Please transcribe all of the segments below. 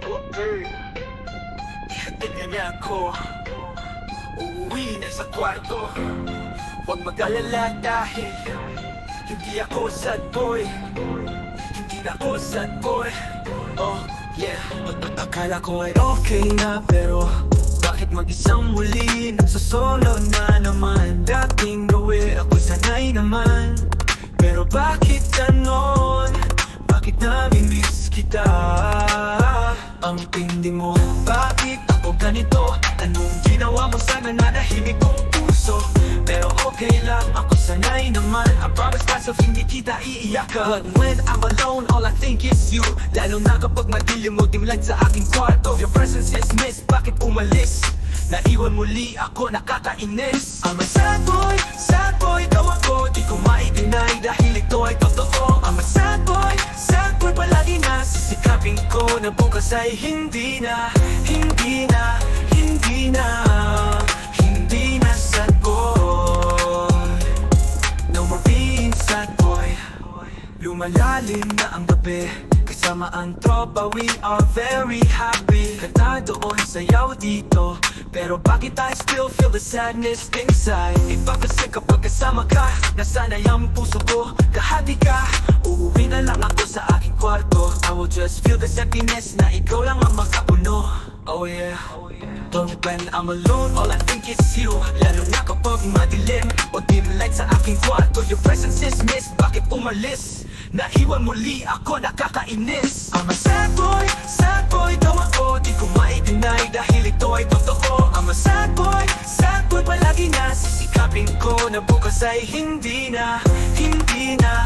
Okay. Ihatid na niya ako. Uuwi na sa kwarto. Huwag mag-alala dahil Hindi ako sad boy Hindi na ako sad boy Oh yeah. Akala ko ay okay na pero Bakit mag-isang muli? Nagsasolo na naman. Dating gawi ako sanay naman. Pero bakit ganon Ang tindi mo Bakit ako ganito? Anong ginawa mo sa nananahimik kong puso? Pero okay lang ako sanay naman. I promise myself hindi kita iiyakan. But when I'm alone all I think is you. Lalo na kapag madilim mo dimlag sa aking kwarto. Your presence is missed Bakit umalis? Naiwan muli ako nakakainis. I'm a sad boy, sad boy daw ako Di ko ma-deny dahil ito ay totoo. I'm a sad boy, sad boy palagi na Sisikapin ko na bukas ay hindi na Hindi na, hindi na Hindi na sad boy No more being sad boy. Lumalalim na ang gabi. Kasama ang tropa, we are very happy. Kanta doon, sayaw dito. Pero bakit I still feel the sadness inside? Iba kasi kapag kasama ka Nasanay ang puso ko, kahati just feel the emptiness na ikaw lang ang magkapuno Oh yeah. But when I'm alone, all I think is you. Lalo na kapag madilim. O dim light sa aking kwarto. Your presence is missed, bakit umalis? Naiwan muli ako, nakakainis. I'm a sad boy, sad boy. Daw ako Di ko ma-deny dahil ito ay totoo. I'm a sad boy, sad boy. Palagi na Sisikapin ko na bukas ay hindi na Hindi na,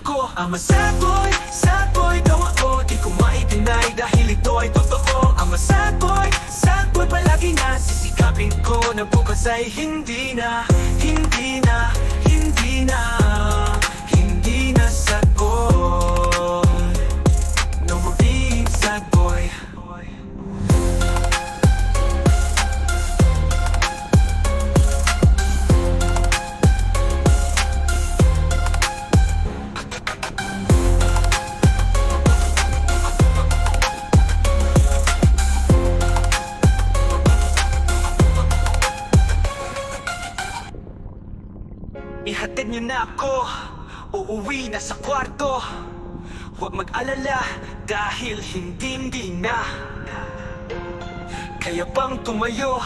ako I'm a sad boy, sad boy daw ako Di ko ma-deny dahil ito ay totoo. I'm a sad boy, sad boy palagi na Sisikapin ko na bukas ay hindi na Hindi na, hindi na Ihatid niyo na ako. Uuwi na sa kwarto. Huwag mag-alala Dahil hindi hindi na. Kaya bang tumayo?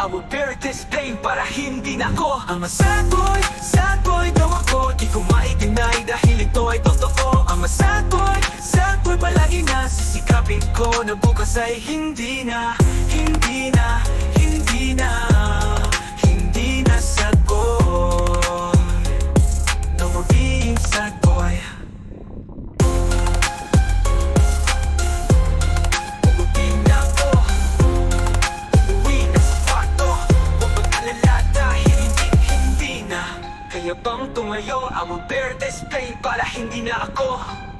I will bear this pain para hindi na ako. I'm a sad boy, sad boy daw ako. Di ko ma-deny dahil ito ay totoo. I'm a sad boy, sad boy palagi na Sisikapin ko na bukas ay hindi na Hindi na, hindi na will bear this pain para hindi na ako